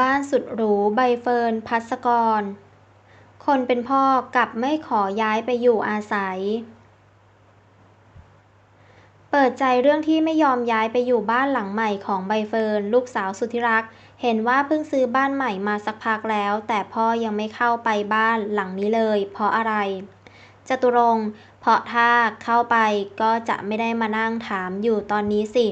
บ้านสุดหรู ใบเฟิร์น ภัสกร คนเป็นพ่อกลับไม่ขอย้ายไปอยู่อาศัย เปิดใจเรื่องที่ไม่ยอมย้ายไปอยู่บ้านหลังใหม่ของใบเฟิร์น ลูกสาวสุดที่รัก เห็นว่าเพิ่งซื้อบ้านใหม่มาสักพักแล้ว แต่พ่อยังไม่เข้าไปบ้านหลังนี้เลย เพราะอะไร จตุรงค์เพราะถ้าเข้าไปก็จะไม่ได้มานั่งถามอยู่ตอนนี้สิ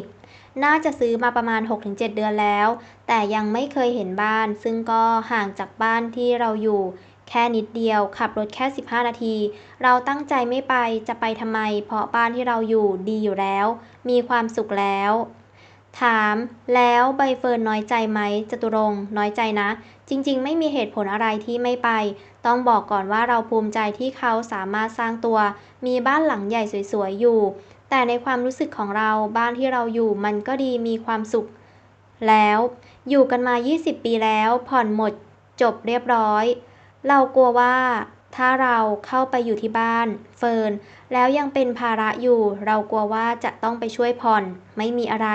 น่าจะซื้อมาประมาณ 6-7 เดือนแล้ว แต่ยังไม่เคยเห็นบ้าน ซึ่งก็ห่างจากบ้านที่เราอยู่แค่นิดเดียวขับรถแค่ 15 นาที เราตั้งใจไม่ไปจะไปทำไม เพราะบ้านที่เราอยู่ดีอยู่แล้ว มีความสุขแล้ว ถามแล้วใบเฟิร์นน้อยใจไหมจตุรงค์น้อยใจนะ จริงๆ ไม่มีเหตุผลอะไรที่ไม่ไป ต้องบอกก่อนว่าเราภูมิใจที่เขาสามารถสร้างตัว มีบ้านหลังใหญ่สวยๆ อยู่ แต่ในความรู้สึกของเราบ้านที่เราอยู่มันก็ดีมีความสุข แล้วอยู่กันมา 20 ปีแล้วผ่อนหมดจบเรียบร้อย เรากลัวว่าถ้าเราเข้าไปอยู่ที่บ้านเฟิร์นแล้วยังเป็นภาระอยู่ เรากลัวว่าจะต้องไปช่วยผ่อน ไม่มีอะไร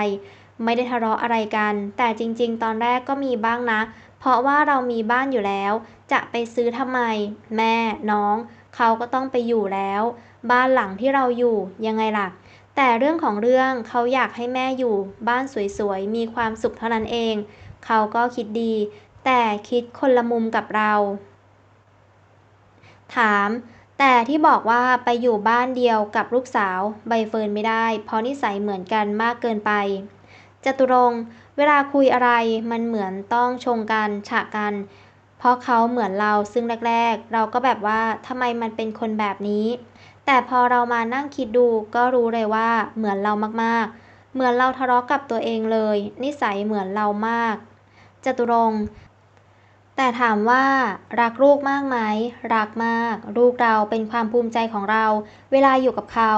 ไม่ได้ทะเลาะอะไรกัน แต่จริงๆ ตอนแรกก็มีบ้างนะ เพราะว่าเรามีบ้านอยู่แล้ว จะไปซื้อทำไม แม่ น้อง เขาก็ต้องไปอยู่แล้ว บ้านหลังที่เราอยู่ยังไงล่ะ แต่เรื่องของเรื่องเขาอยากให้แม่อยู่ บ้านสวยๆ มีความสุขเท่านั้นเอง เขาก็คิดดี แต่คิดคนละมุมกับเรา ถามแต่ที่บอกว่าไปอยู่บ้านเดียวกับลูกสาวใบเฟิร์นไม่ได้ เพราะนิสัยเหมือนกันมากเกินไป จตุรงเวลาคุยอะไรมันเหมือนต้องชงกันฉะกัน เพราะเขาเหมือนเราซึ่งแรกๆ เราก็แบบว่าทำไมมันเป็นคนแบบนี้ แต่พอเรามานั่งคิดดูก็รู้เลยว่าเหมือนเรามากๆ เหมือนเราทะเลาะกับตัวเองเลย นิสัยเหมือนเรามาก จตุรง แต่ถามว่ารักลูกมากไหม รักมาก ลูกเราเป็นความภูมิใจของเรา เวลาอยู่กับเขา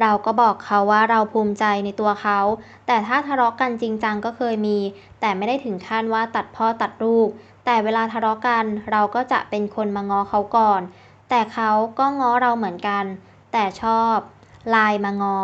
เราก็บอกเขาว่าเราภูมิใจในตัวเขา แต่ถ้าทะเลาะกันจริงจังก็เคยมี แต่ไม่ได้ถึงขั้นว่าตัดพ่อตัดลูก แต่เวลาทะเลาะกันเราก็จะเป็นคนมาง้อเขาก่อน แต่เขาก็ง้อเราเหมือนกัน แต่ชอบไลน์มาง้อ